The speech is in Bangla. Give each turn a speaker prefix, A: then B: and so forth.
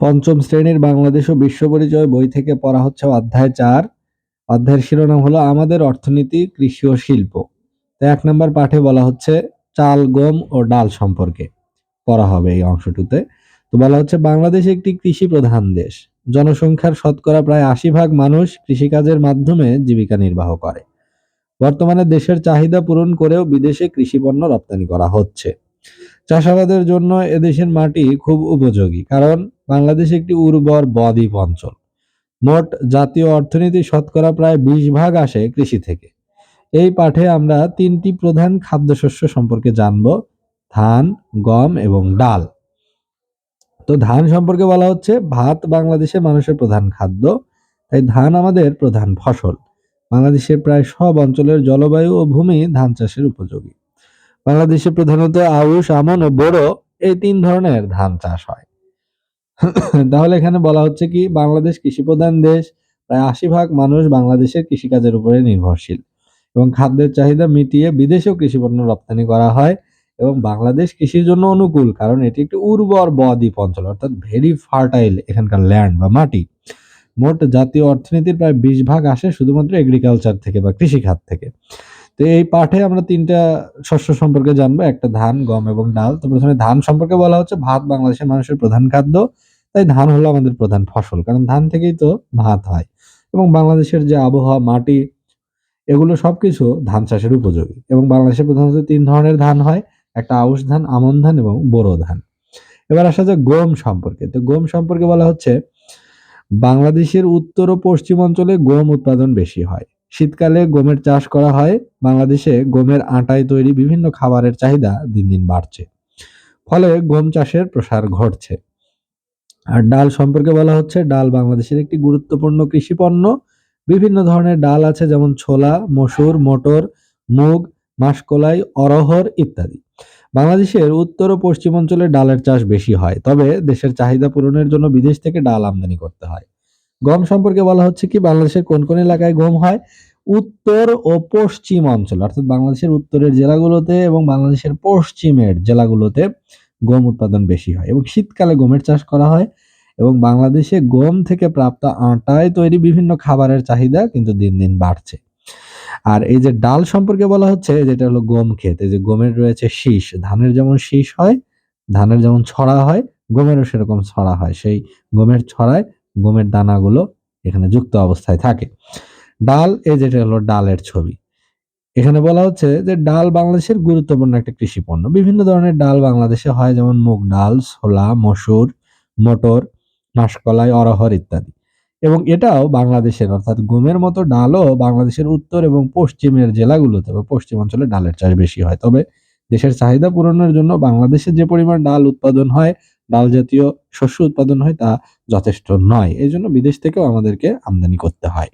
A: পঞ্চম শ্রেণির বাংলাদেশ ও বিশ্ব পরিচয় বই থেকে পড়া হচ্ছে অধ্যায় চার। অধ্যায়ের শিরোনাম হলো, আমাদের অর্থনীতি, কৃষি ও শিল্প। তো এক নম্বর পাঠে বলা হচ্ছে, চাল, গম ও ডাল সম্পর্কে পড়া হবে এই অংশটুতে। তো বলা হচ্ছে, বাংলাদেশ একটি কৃষি প্রধান দেশ। জনসংখ্যার শতকরা প্রায় আশি ভাগ মানুষ কৃষিকাজের মাধ্যমে জীবিকা নির্বাহ করে। বর্তমানে দেশের চাহিদা পূরণ করেও বিদেশে কৃষি পণ্য রপ্তানি করা হচ্ছে। চাষাবাদের জন্য এদেশের মাটি খুব উপযোগী, কারণ বাংলাদেশ একটি উর্বর বদ্বীপ অঞ্চল। মোট জাতীয় অর্থনীতি শতকরা প্রায় বিশ ভাগ আসে কৃষি থেকে। এই পাঠে আমরা তিনটি প্রধান খাদ্যশস্য সম্পর্কে জানব, ধান, গম এবং ডাল। তো ধান সম্পর্কে বলা হচ্ছে, ভাত বাংলাদেশের মানুষের প্রধান খাদ্য, তাই ধান আমাদের প্রধান ফসল। বাংলাদেশের প্রায় সব অঞ্চলের জলবায়ু ও ভূমি ধান চাষের উপযোগী। বাংলাদেশে প্রধানত আউশ, আমন ও বোরো এই তিন ধরনের ধান চাষ হয়। তাহলে এখানে বলা হচ্ছে কি, বাংলাদেশ কৃষি প্রধান দেশ, প্রায় আশি ভাগ মানুষ বাংলাদেশের কৃষিকাজের উপরে নির্ভরশীল এবং খাদ্যের চাহিদা মিটিয়ে বিদেশেও কৃষি পণ্য রপ্তানি করা হয় এবং বাংলাদেশ কৃষির জন্য অনুকূল, কারণ এটি একটি উর্বর বদ্বীপ অঞ্চল, অর্থাৎ ভেরি ফার্টাইল এখানকার ল্যান্ড বা মাটি। মোট জাতীয় অর্থনীতির প্রায় বিশ ভাগ আসে শুধুমাত্র এগ্রিকালচার থেকে বা কৃষিখাত থেকে। তো এই পাঠে আমরা তিনটা শস্য সম্পর্কে জানব। একটা ধান, গম এবং ডাল। তো প্রথমে ধান সম্পর্কে বলা হচ্ছে, ভাত বাংলাদেশের মানুষের প্রধান খাদ্য। তাই ধান হলো আমাদের প্রধান ফসল, কারণ ধান থেকেই তো ভাত হয়। এবং বাংলাদেশের যে আবহাওয়া, মাটি, এগুলো সবকিছু ধান চাষের উপযোগী। এবং বাংলাদেশে প্রধানত তিন ধরনের ধান হয়, একটা আউশ ধান, আমন ধান এবং বোরো ধান। এবার আসা যাক গম সম্পর্কে। তো গম সম্পর্কে বলা হচ্ছে, বাংলাদেশের উত্তর ও পশ্চিম অঞ্চলে গম উৎপাদন বেশি হয়। শীতকালে গমের চাষ করা হয়। বাংলাদেশে গমের আটায় তৈরি বিভিন্ন খাবারের চাহিদা দিন দিন বাড়ছে। ফলে গম চাষের প্রসার ঘটছে। আর ডাল সম্পর্কে বলা হচ্ছে, ডাল বাংলাদেশের একটি গুরুত্বপূর্ণ কৃষি পণ্য। বিভিন্ন ধরনের ডাল আছে, যেমন ছোলা, মসুর, মটর, মুগ, মাসকলাই অরহর ইত্যাদি। বাংলাদেশের উত্তর ও পশ্চিমাঞ্চলে ডালের চাষ বেশি হয়, তবে দেশের চাহিদা পূরণের জন্য বিদেশ থেকে ডাল আমদানি করতে হয়। গম সম্পর্কে বলা হচ্ছে কি, বাংলাদেশের কোন কোন এলাকায় গম হয়? উত্তর ও পশ্চিম অঞ্চল, অর্থাৎ বাংলাদেশের উত্তরের জেলাগুলোতে এবং বাংলাদেশের পশ্চিমের জেলাগুলোতে গম উৎপাদন বেশি হয় এবং শীতকালে গমের চাষ করা হয় এবং বাংলাদেশে গম থেকে প্রাপ্ত আটায় তৈরি বিভিন্ন খাবারের চাহিদা কিন্তু দিন দিন বাড়ছে। আর এই যে ডাল সম্পর্কে বলা হচ্ছে, যেটা হলো গম ক্ষেত, এই যে গমের রয়েছে শীষ, ধানের যেমন শীষ হয়, ধানের যেমন ছড়া হয়, গমেরও সেরকম ছড়া হয়। সেই গমের ছড়ায় গমের দানাগুলো এখানে যুক্ত অবস্থায় থাকে। ডাল, এই যেটা হলো ডালের ছবি। এখানে বলা হচ্ছে যে ডাল বাংলাদেশের গুরুত্বপূর্ণ একটা কৃষি পণ্য বিভিন্ন ধরনের ডাল বাংলাদেশে হয়, যেমন মুগ ডাল, ছোলা, মসুর, মটর, মাসকলাই অরহর ইত্যাদি। এবং এটাও বাংলাদেশের, অর্থাৎ গমের মতো ডালও বাংলাদেশের উত্তর এবং পশ্চিমের জেলাগুলোতে বা পশ্চিম অঞ্চলে ডালের চাষ বেশি হয়। তবে দেশের চাহিদা পূরণের জন্য বাংলাদেশে যে পরিমাণ ডাল উৎপাদন হয় ডাল জাতীয় শস্য উৎপাদন হয় তা যথেষ্ট নয়। এই জন্য বিদেশ থেকেও আমাদেরকে আমদানি করতে হয়।